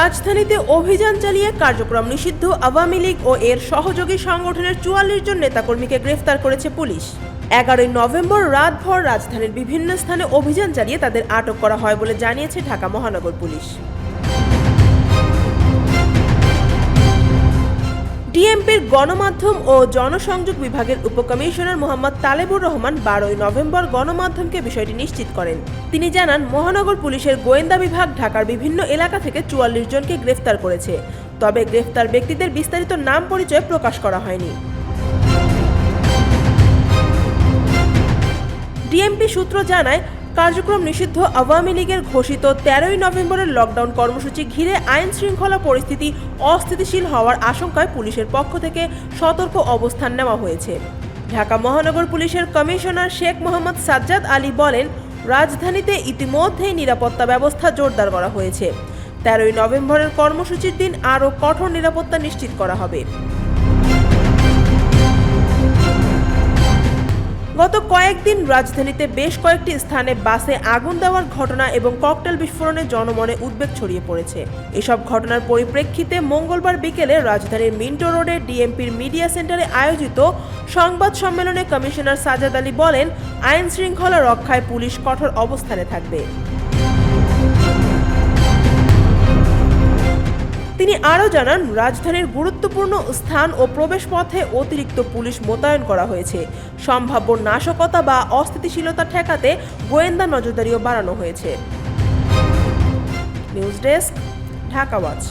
রাজধানীতে অভিযান চালিয়ে কার্যক্রম নিষিদ্ধ আওয়ামী লীগ ও এর সহযোগী সংগঠনের চুয়াল্লিশ জন নেতাকর্মীকে গ্রেফতার করেছে পুলিশ। এগারোই নভেম্বর রাতভর রাজধানীর বিভিন্ন স্থানে অভিযান চালিয়ে তাদের আটক করা হয় বলে জানিয়েছে ঢাকা মহানগর পুলিশ। ডিএমপির গণমাধ্যম ও জনসংযোগ বিভাগের উপকমিশনার মোহাম্মদ তালেবুর রহমান বারোই নভেম্বর গণমাধ্যমকে বিষয়টি নিশ্চিত করেন। তিনি জানান, মহানগর পুলিশের গোয়েন্দা বিভাগ ঢাকার বিভিন্ন এলাকা থেকে চুয়াল্লিশ জনকে গ্রেফতার করেছে। তবে গ্রেফতার ব্যক্তিদের বিস্তারিত নাম পরিচয় প্রকাশ করা হয়নি। ডিএমপি সূত্র জানায় কার্যক্রম নিষিদ্ধ আওয়ামী লীগের ঘোষিত তেরোই নভেম্বরের লকডাউন কর্মসূচি ঘিরে আইন শৃঙ্খলা পরিস্থিতি অস্থিতিশীল হওয়ার আশঙ্কায় পুলিশের পক্ষ থেকে সতর্ক অবস্থান নেওয়া হয়েছে। ঢাকা মহানগর পুলিশের কমিশনার শেখ মোহাম্মদ সাজ্জাদ আলী বলেন, রাজধানীতে ইতিমধ্যেই নিরাপত্তা ব্যবস্থা জোরদার করা হয়েছে। তেরোই নভেম্বরের কর্মসূচির দিন আরও কঠোর নিরাপত্তা নিশ্চিত করা হবে। গত কয়েকদিন রাজধানীতে বেশ কয়েকটি স্থানে বাসে আগুন দেওয়ার ঘটনা এবং ককটেল বিস্ফোরণে জনমনে উদ্বেগ ছড়িয়ে পড়েছে। এসব ঘটনার পরিপ্রেক্ষিতে মঙ্গলবার বিকেলে রাজধানীর মিন্টো রোডে ডিএমপির মিডিয়া সেন্টারে আয়োজিত সংবাদ সম্মেলনে কমিশনার সাজাদ আলী বলেন আইন শৃঙ্খলা রক্ষায় পুলিশ কঠোর অবস্থানে থাকবে। আরও জানান, রাজধানীর গুরুত্বপূর্ণ স্থান ও প্রবেশপথে অতিরিক্ত পুলিশ মোতায়েন করা হয়েছে। সম্ভাব্য নাশকতা বা অস্থিতিশীলতা ঠেকাতে গোয়েন্দা নজরদারিও বাড়ানো হয়েছে। News desk, Dhaka watch.